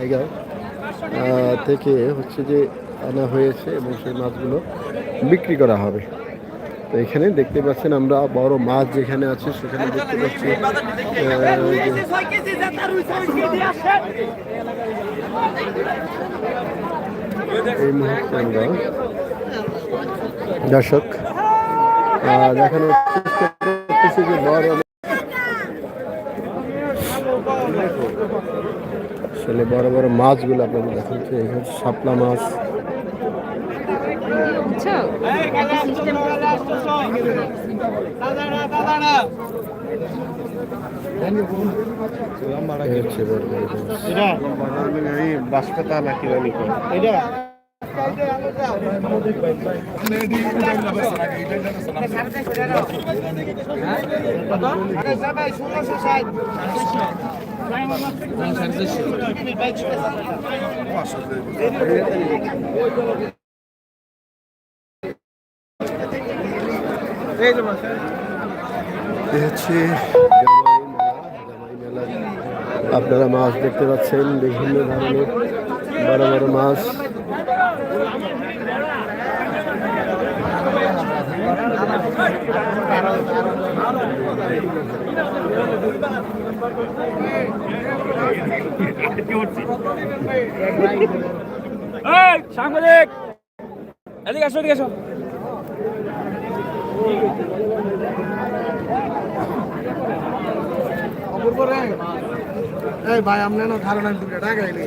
জায়গায় থেকে হচ্ছে যে আনা হয়েছে এবং সেই মাছগুলো বিক্রি করা হবে। তো এখানে দেখতে পাচ্ছেন আমরা বড় মাছ যেখানে আছে, সেখানে দেখতে পাচ্ছি এই মুহূর্তে আমরা দর্শক দেখানোর চেষ্টা করতেছি যে বড় আসলে বড় বড় মাছগুলো আপনাদের দেখাচ্ছে এখানে শাপলা মাছ। সিস্টেম এই হচ্ছে আপনারা মাছ দেখতে পাচ্ছেন বিভিন্ন ধরনের বড় বড় মাছ এই সাংবাদিক! এদিকে আসো এদিকে আসো।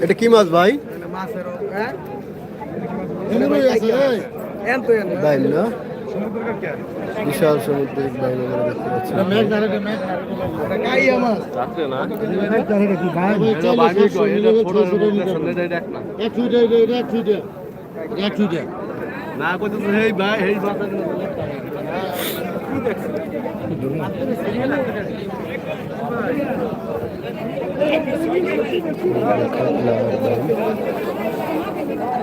এটা কি মাছ ভাই? মাছের হ্যাঁ এন তো এন বাইল না বিশাল সামুদ্রিক বাইল আমরা দেখতে পাচ্ছি মেঘ ধারে মেঘ ধারে কাই আমার রাত্রে না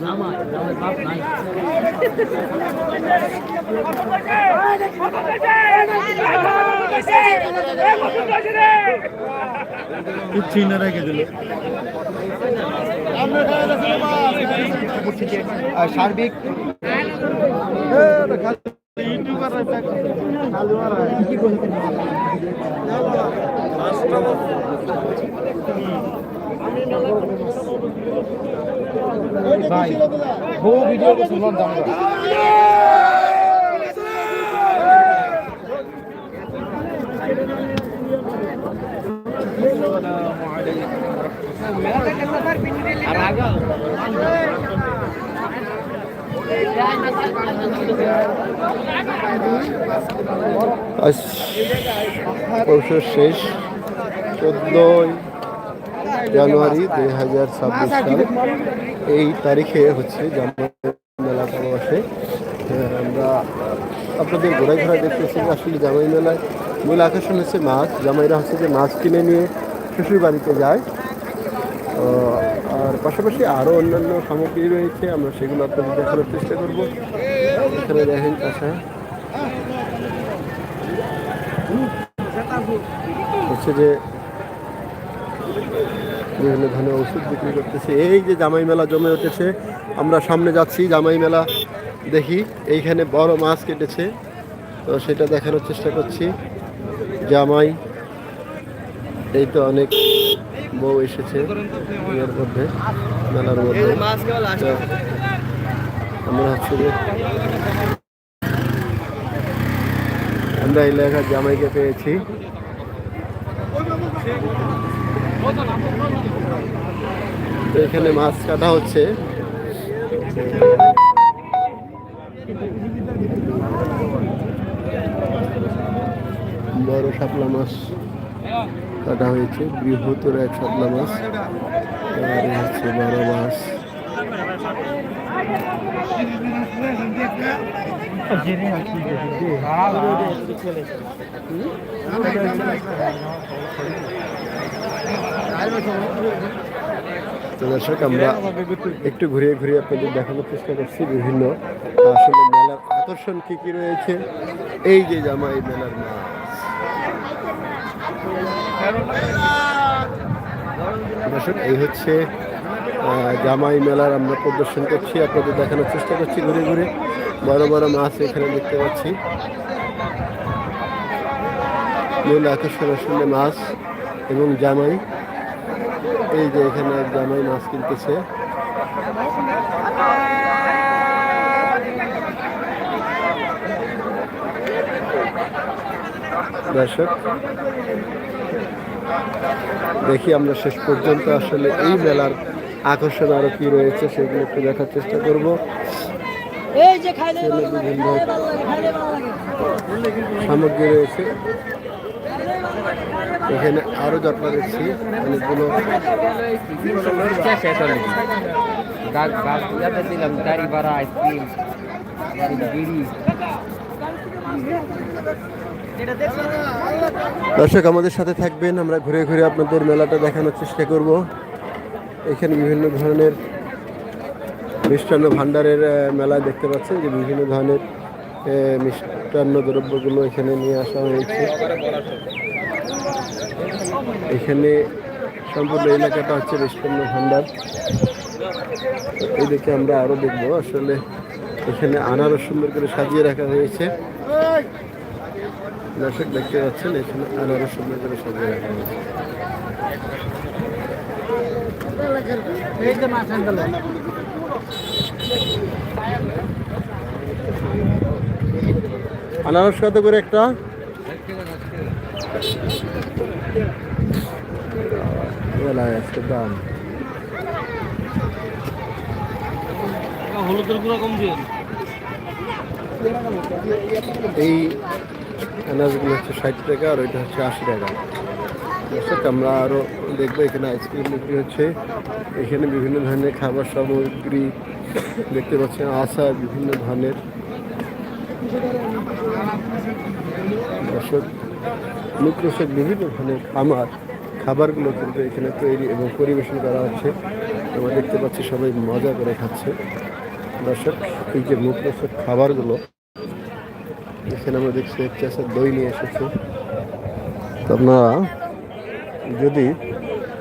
সমান আছে কই জামাই কিচ্ছু না রেখে দিল সার্বিক ভাই বহু ভিডিও শুনলাম দাম আজ পৌষের শেষ চোদ্দই জানুয়ারি দুই হাজার ছাব্বিশ সাল, এই তারিখে হচ্ছে মেলাটা বসে আমরা আপনাদের ঘোরায় ঘোরায় দেখতেছি, আসলে জামাই মেলায় মূল আকর্ষণ হচ্ছে মাছ। জামাইরা হচ্ছে যে মাছ কিনে নিয়ে শ্বশুর বাড়িতে যায়। আর পাশাপাশি আরও অন্যান্য সামগ্রী রয়েছে, আমরা সেগুলো আপনাদের দেখানোর চেষ্টা করব। এখানে দেখেন চাষা হচ্ছে যে বিভিন্ন ধরনের ওষুধ বিক্রি করতেছে। এই যে জামাই মেলা জমে উঠেছে, আমরা সামনে যাচ্ছি, জামাই মেলা দেখি। এইখানে বড় মাছ কেটেছে। তো সেটা দেখানোর চেষ্টা করছি। জামাই, এই তো অনেক বউ এসেছে মধ্যে, মেলার মধ্যে। আমরা হচ্ছে যে আমরা এলাকার জামাইকে পেয়েছি। এখানে মাছ কাটা হচ্ছে। বড় শাপলা মাছ কাটা হয়েছে, বৃহত্তর এক শাপলা মাছ। আর হচ্ছে বড় মাছ। তো দর্শক, আমরা একটু ঘুরিয়ে ঘুরিয়ে আপনাদের দেখানোর চেষ্টা করছি বিভিন্ন। আসলে মেলার আকর্ষণ কি কি রয়েছে? এই যে জামাই মেলার মাছ দর্শক, এই হচ্ছে জামাই মেলার আমরা প্রদর্শন করছি, আপনাদের দেখানোর চেষ্টা করছি ঘুরে ঘুরে বড় বড় মাছ এখানে দেখতে পাচ্ছি। মূল আকর্ষণ আসলে মাছ এবং জামাই। এই যে এখানে এক জামাই মাছ কিনতেছে। দর্শক দেখি আমরা শেষ পর্যন্ত আসলে এই মেলার আকর্ষণ আরও কি রয়েছে সেগুলো একটু দেখার চেষ্টা করব। সামগ্রী রয়েছে। এখানে আরও যত্ন দেখছি, অনেকগুলো দিলাম গাড়ি ভাড়া আইসক্রিম দর্শক, আমাদের সাথে থাকবেন, আমরা ঘুরে ঘুরে আপনাদের মেলাটা দেখানোর চেষ্টা করব। এখানে বিভিন্ন ধরনের মিষ্টান্ন ভাণ্ডারের মেলা দেখতে পাচ্ছেন যে বিভিন্ন ধরনের মিষ্টান্ন দ্রব্যগুলো এখানে নিয়ে আসা হয়েছে। এখানে সম্পূর্ণ এলাকাটা হচ্ছে মিষ্টান্ন ভাণ্ডার এদিকে আমরা আরও দেখব, আসলে এখানে আনারস সুন্দর করে সাজিয়ে রাখা হয়েছে। দর্শক দেখতে পাচ্ছেন, এখানে আনারস সুন্দর করে সাজিয়ে রাখা হয়েছে। আনারস কত করে একটা? বেলায় আজকে দাম হলুদের গুঁড়া কম দিয়ে এই আনারসগুলো হচ্ছে ষাট টাকা আর ওইটা হচ্ছে আশি টাকা। দর্শক আমরা আরও দেখব এখানে আইসক্রিম বিক্রি হচ্ছে। এখানে বিভিন্ন ধরনের খাবার সামগ্রী দেখতে পাচ্ছেন আচার বিভিন্ন ধরনের। দর্শক মুখরোচক বিভিন্ন ধরনের খামার। খাবারগুলো কিন্তু এখানে তৈরি এবং পরিবেশন করা হচ্ছে। আমরা দেখতে পাচ্ছি সবাই মজা করে খাচ্ছে। দর্শক, এই যে মুখরোচক খাবারগুলো, এখানে আমরা দেখছি এক চাষা দই নিয়ে এসেছে। তো আপনারা যদি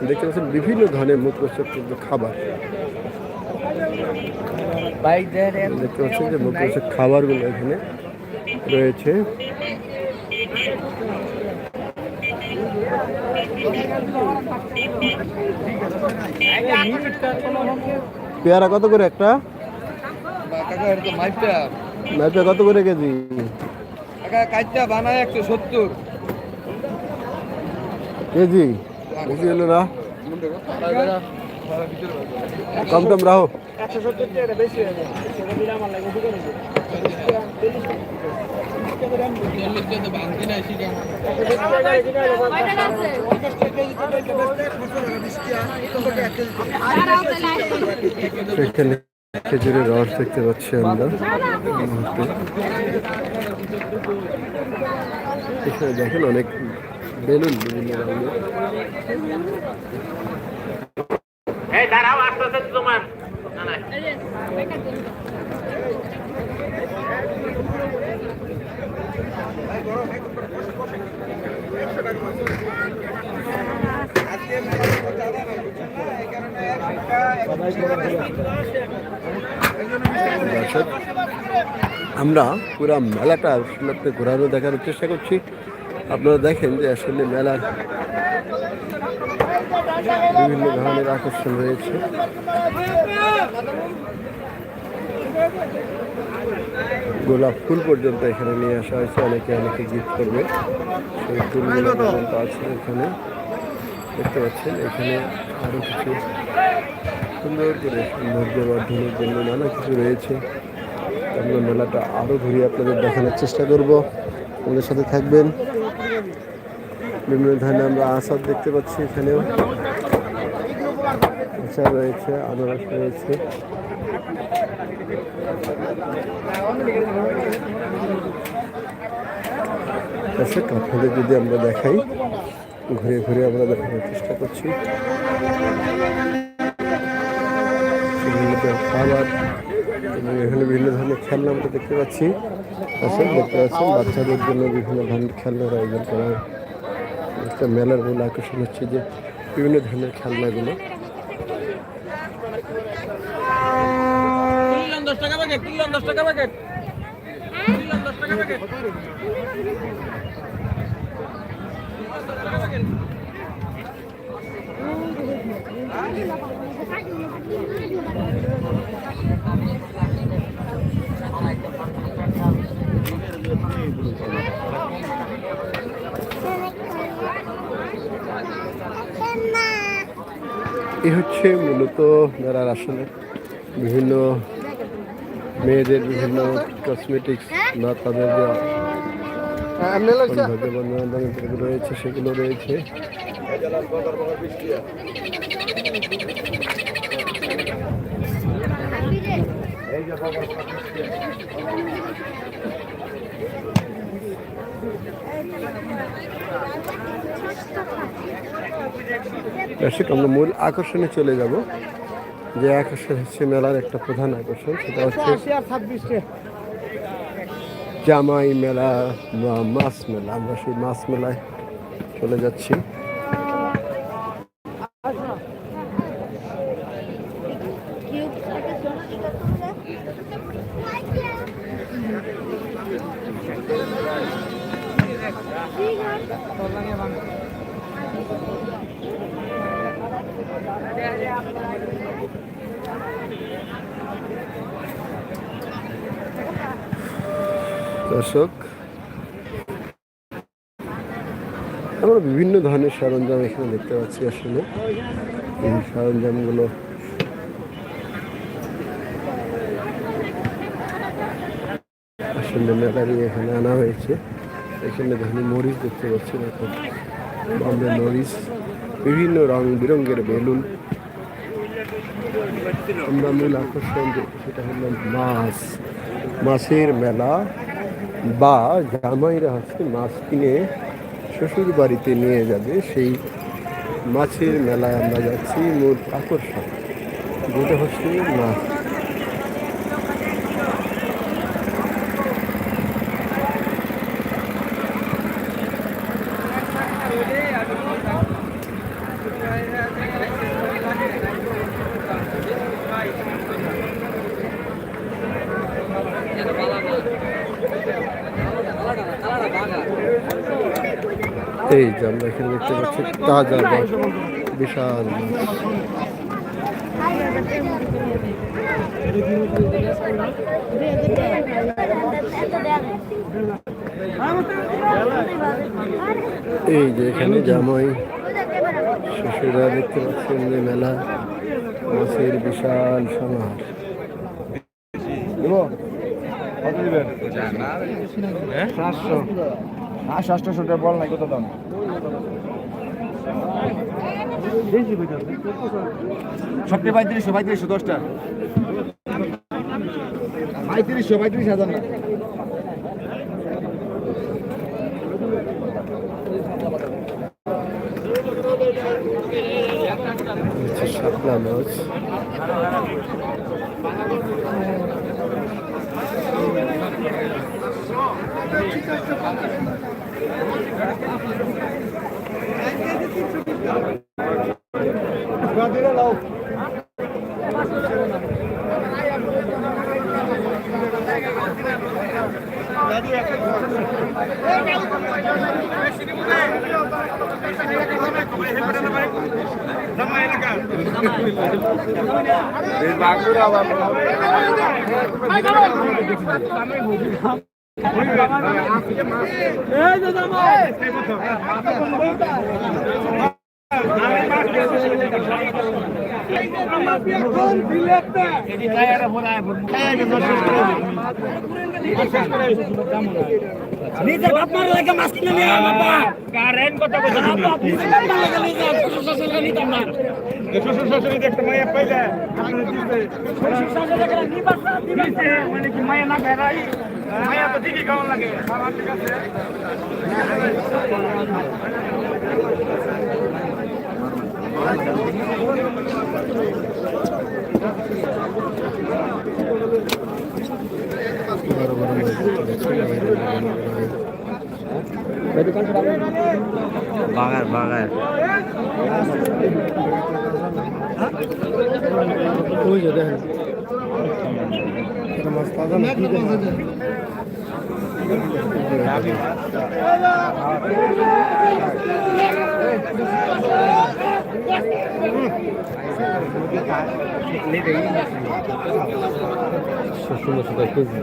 দেখতে পাচ্ছেন বিভিন্ন ধরনের মুখরোচক কিন্তু খাবার। দেখতে পাচ্ছেন যে মুখরোচক খাবারগুলো এখানে রয়েছে। পেয়ারা কত করে একটা? মাইপটা কত করে কেজি? কাইটটা বানায় একশো সত্তর কেজি? বেশি হলো না? কম রাখো। একশো সত্তর টাকা বেশি হয়ে যায় সেটা দিলে আমার লাগে ঠিক আছে এখানে খেজুরের রস দেখতে পাচ্ছি আমরা এই মুহূর্তে। এখানে দেখেন অনেক বেলুন বিভিন্ন রঙের দর্শক আমরা পুরো মেলাটা আসলে ঘোরানো দেখানোর চেষ্টা করছি। আপনারা দেখেন যে আসলে মেলার বিভিন্ন ধরনের আকর্ষণ রয়েছে। গোলাপ ফুল পর্যন্ত এখানে নিয়ে আসা হয়েছে। অনেকে অনেকে গিফট করবে। সেই ফুলগুলো পর্যন্ত আছে এখানে। দেখতে পাচ্ছেন, এখানে আরও কিছু সুন্দর করে সৌন্দর্য বর্ধনের জন্য নানা কিছু রয়েছে। আমরা মেলাটা আরও ঘুরিয়ে আপনাদের দেখানোর চেষ্টা করব। আমাদের সাথে থাকবেন। বিভিন্ন ধরনের আমরা আচার দেখতে পাচ্ছি এখানেও। আচার রয়েছে, আনারস রয়েছে। দর্শক আপনাদের যদি আমরা দেখাই, ঘুরে ঘুরে আমরা দেখানোর চেষ্টা করছি। এখানে বিভিন্ন ধরনের খেলনা আমরা দেখতে পাচ্ছি। দর্শক দেখতে পাচ্ছেন, বাচ্চাদের জন্য বিভিন্ন ধরনের খেলনার আয়োজন করা একটা মেলার মূল আকর্ষণ হচ্ছে যে বিভিন্ন ধরনের খেলনাগুলো দশ টাকা প্যাকেট কিনলাম দশ টাকা প্যাকেট এ হচ্ছে মূলত মেলার আসলে বিভিন্ন মেয়েদের বিভিন্ন কসমেটিক্স বা তাদের যে সৌন্দর্য বর্ধমান যেগুলো রয়েছে সেগুলো রয়েছে। দর্শক আমরা মূল আকর্ষণে চলে যাব। যে আকর্ষণ হচ্ছে মেলার একটা প্রধান আকর্ষণ, সেটা হচ্ছে জামাই মেলা মাছ মেলা। আমরা সেই মাছ মেলায় চলে যাচ্ছি। দর্শক, আমরা বিভিন্ন ধরনের সরঞ্জাম এখানে দেখতে পাচ্ছি আসলে। এই সরঞ্জামগুলো আসলে মেলারই এখানে আনা হয়েছে। এখানে ধরুন মরিচ দেখতে পাচ্ছি এখন বম্বে মরিচ, বিভিন্ন রং বেরঙ্গের বেলুন। আমরা মূল আকর্ষণ সেটা হলো মাছ, মাছের মেলা। বা জামাইরা হচ্ছে মাছ কিনে শ্বশুর বাড়িতে নিয়ে যাবে, সেই মাছের মেলায় আমরা যাচ্ছি মূল আকর্ষণ। যেটা হচ্ছে মাছ এই যে আমরা এখানে দেখতে পাচ্ছি তাজা মাছ বিশাল এই যে এখানে জামাই শ্বশুরা দেখতে পাচ্ছেন যে মেলা মাছের বিশাল সমাহার। সাতশো। আর ষষ্ঠ শুটের বল নাই, কত দাম? সবটি পঁয়ত্রিশশো পঁয়ত্রিশশো, দশটা। পঁয়ত্রিশশো, পঁয়ত্রিশ হাজার না। শাপলা মাছ ঠিক আছে বাঁকুড়া নিজের বাপ মার লাগে মাছ কিনে নিয়ে আমার বাপ কারেন্ট কত কথা নিজের বাপ মার লাগে নিজের শ্বশুর শাশুড়ি নিতাম না শ্বশুর শাশুড়ি দেখতে মাইয়া পাইলে শ্বশুর শাশুড়ি দেখলে নিবাস মানে কি মাইয়া না বেড়াই বাগার বাগার। ওই যে দেখেন। টাকা কেজি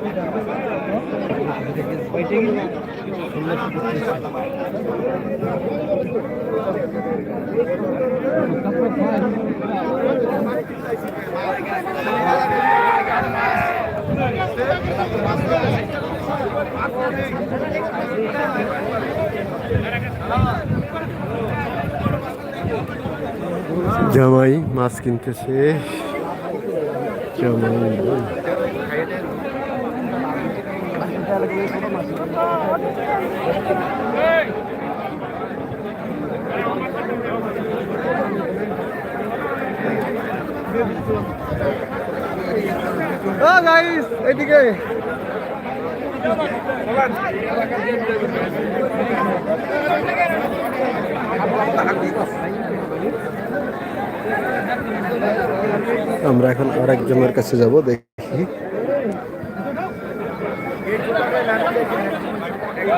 জামাই মাছ কিনতেছে। জামাই গাইস এদিকে। আমরা এখন আরেকজনের কাছে যাব দেখি।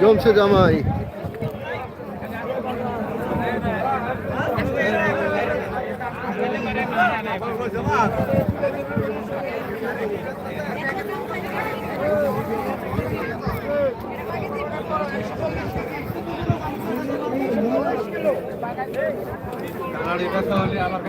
খলিশা, বড় মাছ। খলিশা খলিশা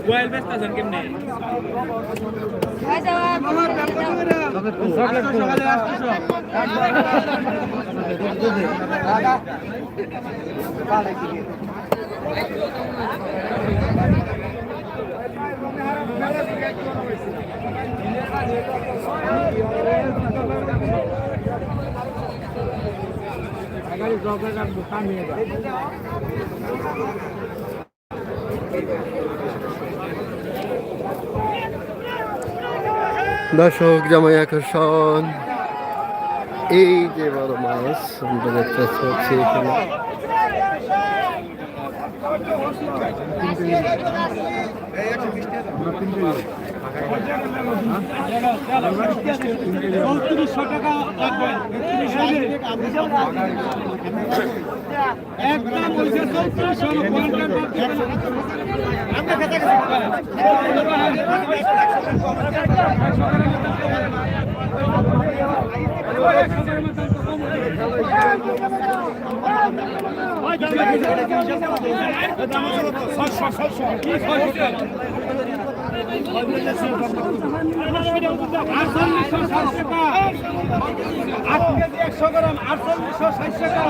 কোয়েল ব্যস্ত আছেন কেমনে দর্শক জামাই আকর্ষণ। এই যে বড় মাছ আমরা দেখতে পাচ্ছি এখানে। চৌত্রিশশো টাকা একদম বলছে চৌত্রিশশো টাকা আট কেজি একশো গ্রাম আটচল্লিশশো ষাট টাকা।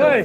এই